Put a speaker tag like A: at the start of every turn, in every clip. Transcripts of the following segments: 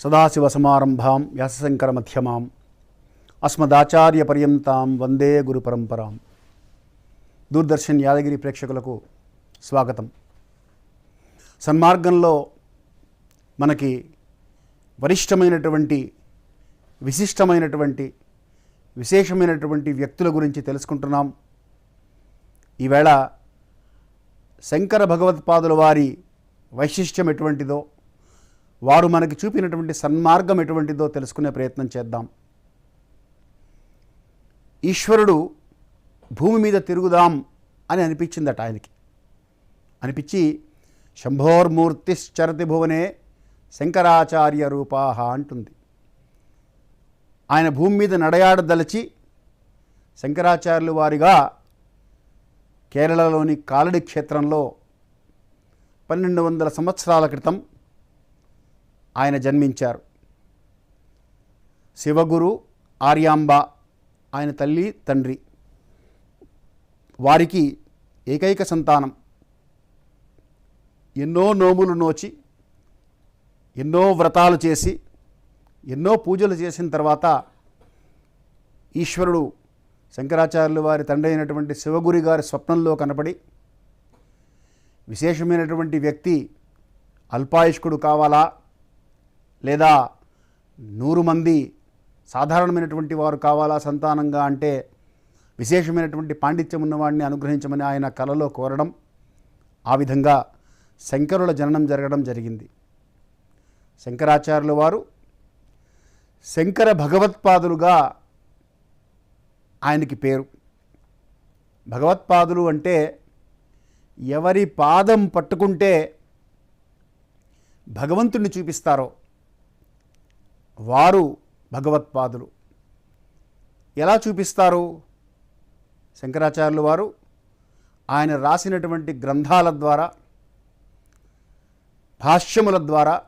A: సదాశివసమారంభాం వ్యాసశంకరమధ్యమాం అస్మదాచార్యపర్యంతాం వందే గురు పరంపరాం దూరదర్శన్ యాదగిరి ప్రేక్షకులకు స్వాగతం సన్మార్గంలో మనకి వరిష్టమైనటువంటి విశిష్టమైనటువంటి విశేషమైనటువంటి వ్యక్తుల గురించి తెలుసుకుంటున్నాం ఈవేళ శంకర భగవత్పాదుల వారి వైశిష్ట్యం ఎటువంటిదో వారు మనకి చూపినటువంటి సన్మార్గం ఎటువంటిదో తెలుసుకునే ప్రయత్నం చేద్దాం. ఈశ్వరుడు భూమి మీద తిరుగుదాం అని అనిపించిందట ఆయనకి. అనిపించి శంభోర్మూర్తిశ్చరతి భువనే శంకరాచార్య రూపాహ అంటుంది. ఆయన భూమి మీద నడయాడదలచి శంకరాచార్యులు వారిగా కేరళలోని కాలడి క్షేత్రంలో పన్నెండు వందల సంవత్సరాల క్రితం ఆయన జన్మించారు. శివగురు ఆర్యాంబ ఆయన తల్లి తండ్రి. వారికి ఏకైక సంతానం. ఎన్నో నోములు నోచి ఎన్నో వ్రతాలు చేసి ఎన్నో పూజలు చేసిన తర్వాత ఈశ్వరుడు శంకరాచార్యులు వారి తండ్రి అయినటువంటి శివగురి గారి స్వప్నంలో కనపడి విశేషమైనటువంటి వ్యక్తి అల్పాయుష్కుడు కావాలా? లేదా నూరు మంది సాధారణమైనటువంటి వారు కావాలా సంతానంగా అంటే విశేషమైనటువంటి పాండిత్యం ఉన్నవాడిని అనుగ్రహించమని ఆయన కలలో కోరడం ఆ విధంగా శంకరుల జననం జరగడం జరిగింది. శంకరాచార్యుల వారు శంకర భగవత్పాదులుగా ఆయనకి పేరు. భగవత్పాదులు అంటే ఎవరి పాదం పట్టుకుంటే భగవంతుణ్ణి చూపిస్తారో వారు భగవత్పాదులు. ఎలా చూపిస్తారు? శంకరాచార్యులు వారు ఆయన రాసినటువంటి గ్రంథాల ద్వారా భాష్యముల ద్వారా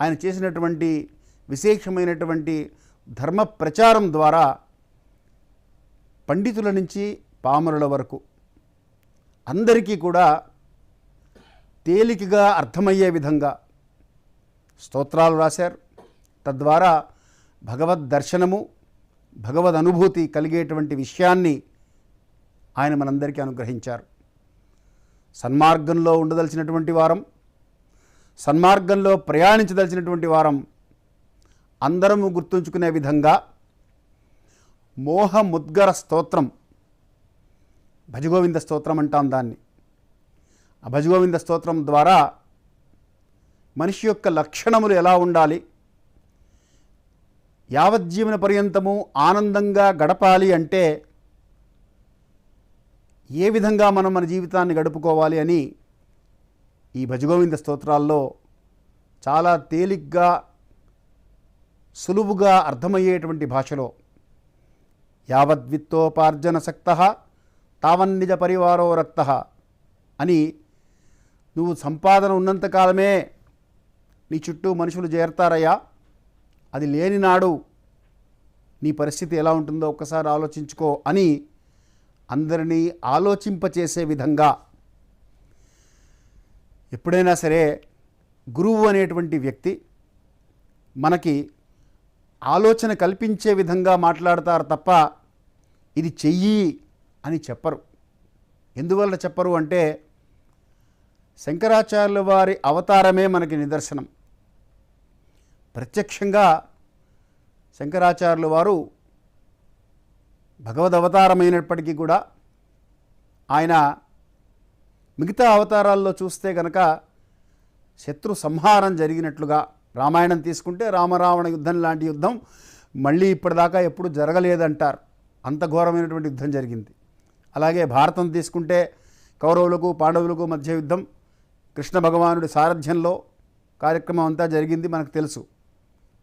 A: ఆయన చేసినటువంటి విశేషమైనటువంటి ధర్మ ప్రచారం ద్వారా పండితుల నుంచి పామరుల వరకు అందరికీ కూడా తేలికగా అర్థమయ్యే విధంగా స్తోత్రాలు రాశారు. తద్వారా భగవద్ దర్శనము భగవద్ అనుభూతి కలిగేటువంటి విషయాన్ని ఆయన మనందరికీ అనుగ్రహించారు. సన్మార్గంలో ఉండదలిచినటువంటి వారం సన్మార్గంలో ప్రయాణించదలిచినటువంటి వారం అందరము గుర్తుంచుకునే విధంగా మోహముద్గర స్తోత్రం భజగోవింద స్తోత్రం అంటాం దాన్ని. ఆ భజగోవింద స్తోత్రం ద్వారా మనిషి యొక్క లక్షణములు ఎలా ఉండాలి యావజ్జీవన పర్యంతము ఆనందంగా గడపాలి అంటే ఏ విధంగా మనం మన జీవితాన్ని గడుపుకోవాలి అని ఈ భజగోవింద స్తోత్రాల్లో చాలా తేలిగ్గా సులువుగా అర్థమయ్యేటువంటి భాషలో యావద్విత్తోపార్జన సక్త తావన్నిజ పరివారో రక్త అని నువ్వు సంపాదన ఉన్నంతకాలమే నీ చుట్టూ మనుషులు చేరతారయ్యా అది లేని నాడు నీ పరిస్థితి ఎలా ఉంటుందో ఒక్కసారి ఆలోచించుకో అని అందరినీ ఆలోచింపచేసే విధంగా ఎప్పుడైనా సరే గురువు అనేటువంటి వ్యక్తి మనకి ఆలోచన కల్పించే విధంగా మాట్లాడతారు తప్ప ఇది చెయ్యి అని చెప్పరు. ఎందువల్ల చెప్పరు అంటే శంకరాచార్యుల వారి అవతారమే మనకి నిదర్శనం. ప్రత్యక్షంగా శంకరాచార్యుల వారు భగవద్ అవతారమైనప్పటికీ కూడా ఆయన మిగతా అవతారాల్లో చూస్తే గనక శత్రు సంహారం జరిగినట్లుగా రామాయణం తీసుకుంటే రామరావణ యుద్ధం లాంటి యుద్ధం మళ్ళీ ఇప్పటిదాకా ఎప్పుడు జరగలేదంటారు. అంత ఘోరమైనటువంటి యుద్ధం జరిగింది. అలాగే భారతం తీసుకుంటే కౌరవులకు పాండవులకు మధ్య యుద్ధం కృష్ణ భగవానుడి సారథ్యంలో కార్యక్రమం అంతా జరిగింది మనకు తెలుసు.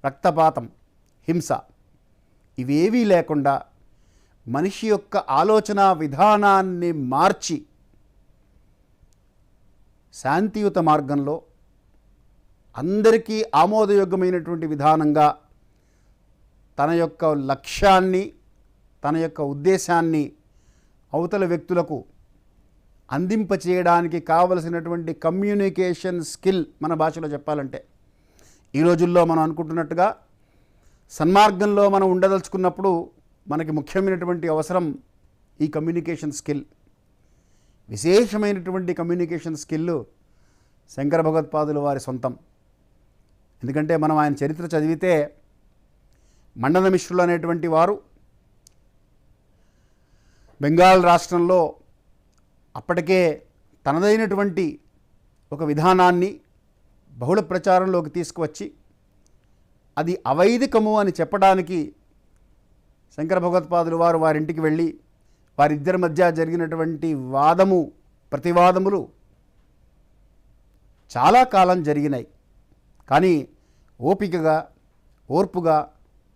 A: రక్తపాతం హింస. ఇవేవీ లేకుండా మనిషి యొక్క ఆలోచన విధానాన్ని మార్చి శాంతియుత మార్గంలో అందరికీ ఆమోదయోగ్యమైనటువంటి విధానంగా తన యొక్క లక్ష్యాన్ని తన యొక్క ఉద్దేశాన్ని అవతల వ్యక్తులకు అందింపచేయడానికి కావలసినటువంటి కమ్యూనికేషన్ స్కిల్ మన భాషలో చెప్పాలంటే. ఈ రోజుల్లో మనం అనుకుంటున్నట్టుగా సన్మార్గంలో మనం ఉండదలుచుకున్నప్పుడు మనకి ముఖ్యమైనటువంటి అవసరం ఈ కమ్యూనికేషన్ స్కిల్. విశేషమైనటువంటి కమ్యూనికేషన్ స్కిల్ శంకర భగవత్పాదులు వారి సొంతం. ఎందుకంటే మనం ఆయన చరిత్ర చదివితే మండన మిశ్రులు అనేటువంటి వారు బెంగాల్ రాష్ట్రంలో అప్పటికే తనదైనటువంటి ఒక విధానాన్ని బహుళ ప్రచారంలోకి తీసుకువచ్చి అది అవైదికము అని చెప్పడానికి శంకర భగవత్పాదులు వారు వారింటికి వెళ్ళి వారిద్దరి మధ్య జరిగినటువంటి వాదము ప్రతివాదములు చాలా కాలం జరిగినాయి. కానీ ఓపికగా ఓర్పుగా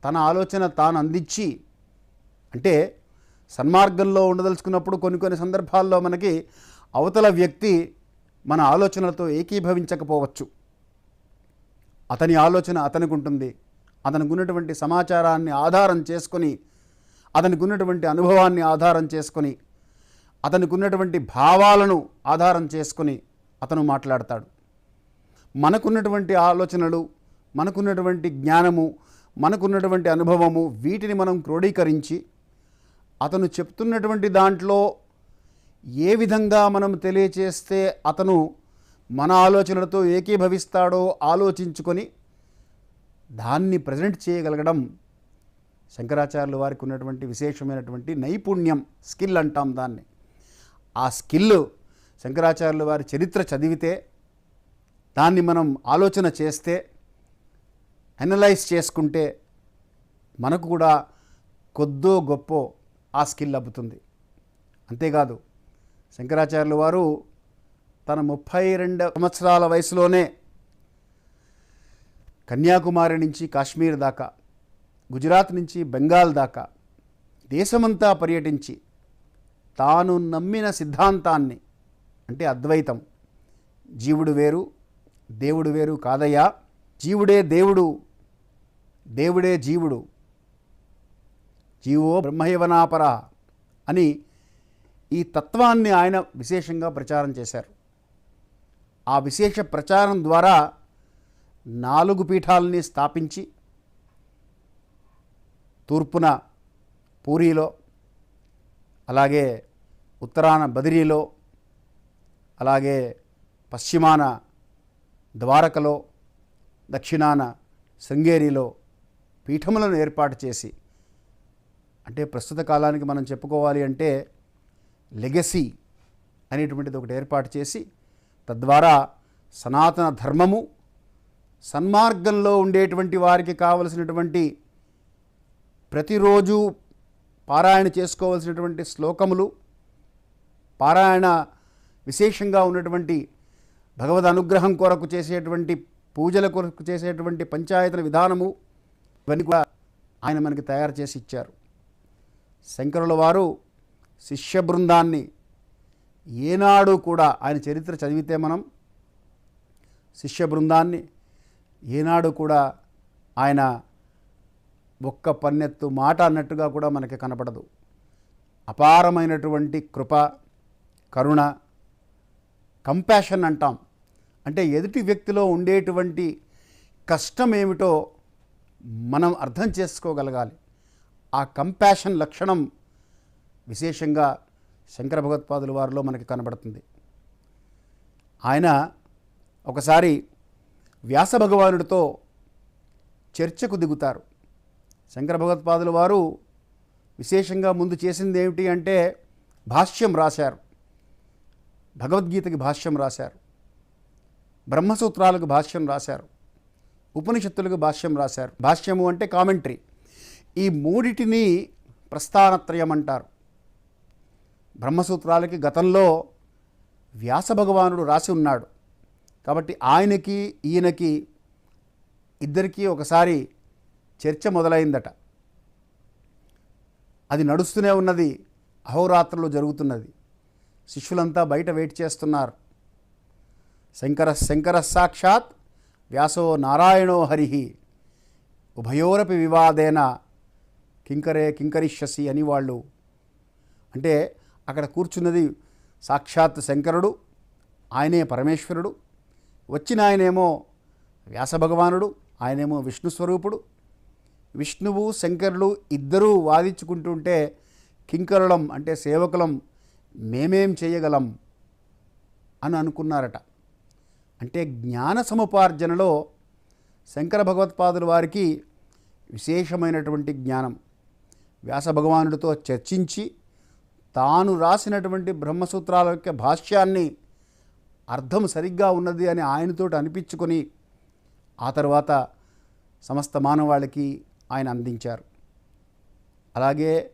A: తన ఆలోచన తాను అందించి అంటే సన్మార్గంలో ఉండదలుచుకున్నప్పుడు కొన్ని కొన్ని సందర్భాల్లో మనకి అవతల వ్యక్తి మన ఆలోచనలతో ఏకీభవించకపోవచ్చు. అతని ఆలోచన అతనికి ఉంటుంది అతనికి ఉన్నటువంటి సమాచారాన్ని ఆధారం చేసుకొని అతనికి ఉన్నటువంటి అనుభవాన్ని ఆధారం చేసుకొని అతనికి ఉన్నటువంటి భావాలను ఆధారం చేసుకొని అతను మాట్లాడతాడు. మనకున్నటువంటి ఆలోచనలు మనకున్నటువంటి జ్ఞానము మనకున్నటువంటి అనుభవము వీటిని మనం క్రోడీకరించి అతను చెప్తున్నటువంటి దాంట్లో ఏ విధంగా మనం తెలియచేస్తే అతను మన ఆలోచనలతో ఏకీభవిస్తాడో ఆలోచించుకొని దాన్ని ప్రజెంట్ చేయగలగడం శంకరాచార్యుల వారికి ఉన్నటువంటి విశేషమైనటువంటి నైపుణ్యం స్కిల్ అంటాం దాన్ని. ఆ స్కిల్ శంకరాచార్యుల వారి చరిత్ర చదివితే దాన్ని మనం ఆలోచన చేస్తే అనలైజ్ చేసుకుంటే మనకు కూడా కొద్దో గొప్ప ఆ స్కిల్ అబ్బుతుంది అంతేకాదు శంకరాచార్యుల వారు తన ముప్పై రెండు సంవత్సరాల వయసులోనే కన్యాకుమారి నుంచి కాశ్మీర్ దాకా గుజరాత్ నుంచి బెంగాల్ దాకా దేశమంతా పర్యటించి తాను నమ్మిన సిద్ధాంతాన్ని అంటే అద్వైతం జీవుడు వేరు దేవుడు వేరు కాదయ్యా. జీవుడే దేవుడు దేవుడే జీవుడు. జీవో బ్రహ్మయవనాపర అని ఈ తత్వాన్ని ఆయన విశేషంగా ప్రచారం చేశారు. ఆ విశేష ప్రచారం ద్వారా నాలుగు పీఠాలని స్థాపించి తూర్పున పూరిలో అలాగే ఉత్తరాన బదిరీలో అలాగే పశ్చిమాన ద్వారకలో దక్షిణాన శృంగేరిలో పీఠములను ఏర్పాటు చేసి అంటే ప్రస్తుత కాలానికి మనం చెప్పుకోవాలి అంటే లెగసీ అనేటువంటిది ఒకటి ఏర్పాటు చేసి తద్వారా సనాతన ధర్మము సన్మార్గంలో ఉండేటువంటి వారికి కావలసినటువంటి ప్రతిరోజు పారాయణ చేసుకోవలసినటువంటి శ్లోకములు పారాయణ విశేషంగా ఉన్నటువంటి భగవద్ అనుగ్రహం కొరకు చేసేటువంటి పూజల కొరకు చేసేటువంటి పంచాయతన విధానము ఇవన్నీ కూడా ఆయన మనకి తయారు చేసి ఇచ్చారు. శంకరుల వారు శిష్య బృందాన్ని ఏనాడు కూడా ఆయన చరిత్ర చదివితే మనం శిష్య బృందాన్ని ఏనాడు కూడా ఆయన ఒక్క పన్నెత్తు మాట అన్నట్టుగా కూడా మనకి కనపడదు. అపారమైనటువంటి కృప కరుణ కంపాషన్ అంటాం. అంటే ఎదుటి వ్యక్తిలో ఉండేటువంటి కష్టం ఏమిటో మనం అర్థం చేసుకోగలగాలి. ఆ కంపాషన్ లక్షణం విశేషంగా శంకర భగవత్పాదుల వారిలో మనకి కనబడుతుంది. ఆయన ఒకసారి వ్యాస భగవానుడితో చర్చకు దిగుతారు. శంకర భగవత్పాదుల వారు విశేషంగా ముందు చేసింది ఏమిటి అంటే భాష్యం రాశారు. భగవద్గీతకి భాష్యం రాశారు. బ్రహ్మసూత్రాలకు భాష్యం రాశారు. ఉపనిషత్తులకు భాష్యం రాశారు. భాష్యము అంటే కామెంటరీ. ఈ మూడిటిని ప్రస్థానత్రయం అంటారు బ్రహ్మసూత్రాలకి గతంలో వ్యాస భగవానుడు రాసి ఉన్నాడు. కాబట్టి ఆయనకి ఈయనకి ఇద్దరికీ ఒకసారి చర్చ మొదలైందట. అది నడుస్తూనే ఉన్నది. అహోరాత్రులు జరుగుతున్నది. శిష్యులంతా బయట వెయిట్ చేస్తున్నారు. శంకర శంకర సాక్షాత్ వ్యాసో నారాయణో హరి ఉభయోరపి వివాదేన కింకరే కింకరిష్యసి అని వాళ్ళు. అంటే అక్కడ కూర్చున్నది సాక్షాత్ శంకరుడు ఆయనే పరమేశ్వరుడు. వచ్చిన ఆయనేమో వ్యాస భగవానుడు ఆయనేమో విష్ణు స్వరూపుడు. విష్ణువు శంకరుడు ఇద్దరూ వాదించుకుంటుంటే కింకరులం అంటే సేవకులం మేమేం చేయగలం అని అనుకున్నారట. అంటే జ్ఞాన సముపార్జనలో శంకర భగవత్పాదుల వారికి విశేషమైనటువంటి జ్ఞానం. వ్యాస భగవానుడితో చర్చించి తాను రాసినటువంటి బ్రహ్మసూత్రాల యొక్క భాష్యాన్ని అర్థం సరిగ్గా ఉన్నది అని ఆయనతో అనిపించుకొని ఆ తర్వాత సమస్త మానవాళికి ఆయన అందించారు. అలాగే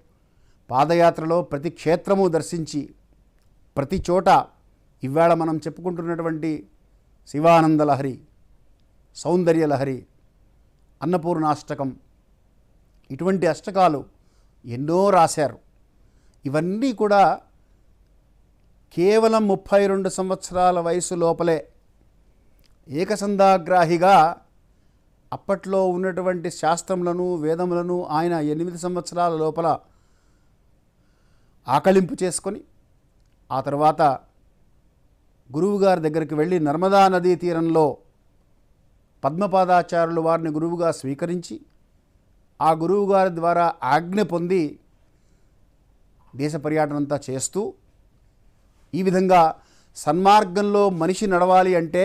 A: పాదయాత్రలో ప్రతి క్షేత్రము దర్శించి ప్రతి చోట ఇవాళ మనం చెప్పుకుంటున్నటువంటి శివానంద లహరి సౌందర్య లహరి అన్నపూర్ణాష్టకం ఇటువంటి అష్టకాలు ఎన్నో రాశారు. ఇవన్నీ కూడా కేవలం ముప్పై రెండు సంవత్సరాల వయసు లోపలే ఏకసంధాగ్రాహిగా అప్పట్లో ఉన్నటువంటి శాస్త్రములను వేదములను ఆయన ఎనిమిది సంవత్సరాల లోపల ఆకలింపు చేసుకొని ఆ తర్వాత గురువుగారి దగ్గరికి వెళ్ళి నర్మదా నదీ తీరంలో పద్మపాదాచార్యులు వారిని గురువుగా స్వీకరించి ఆ గురువుగారి ద్వారా ఆజ్ఞ పొంది దేశ పర్యటన అంతా చేస్తూ ఈ విధంగా సన్మార్గంలో మనిషి నడవాలి అంటే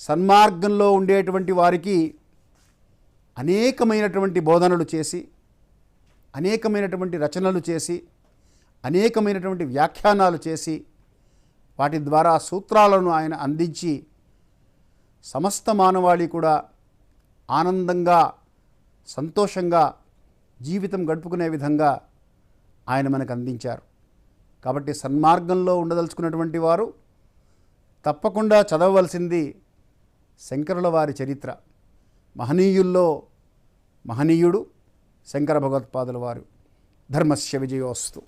A: సన్మార్గంలో ఉండేటువంటి వారికి అనేకమైనటువంటి బోధనలు చేసి అనేకమైనటువంటి రచనలు చేసి అనేకమైనటువంటి వ్యాఖ్యానాలు చేసి వాటి ద్వారా సూత్రాలను ఆయన అందించి సమస్త మానవాళి కూడా ఆనందంగా సంతోషంగా జీవితం గడుపుకునే విధంగా ఆయన మనకు అందించారు. కాబట్టి సన్మార్గంలో ఉండదలుచుకున్నటువంటి వారు తప్పకుండా చదవవలసింది శంకరుల వారి చరిత్ర. మహనీయుల్లో మహనీయుడు శంకర భగవత్పాదుల వారు. ధర్మస్య విజయోస్తు.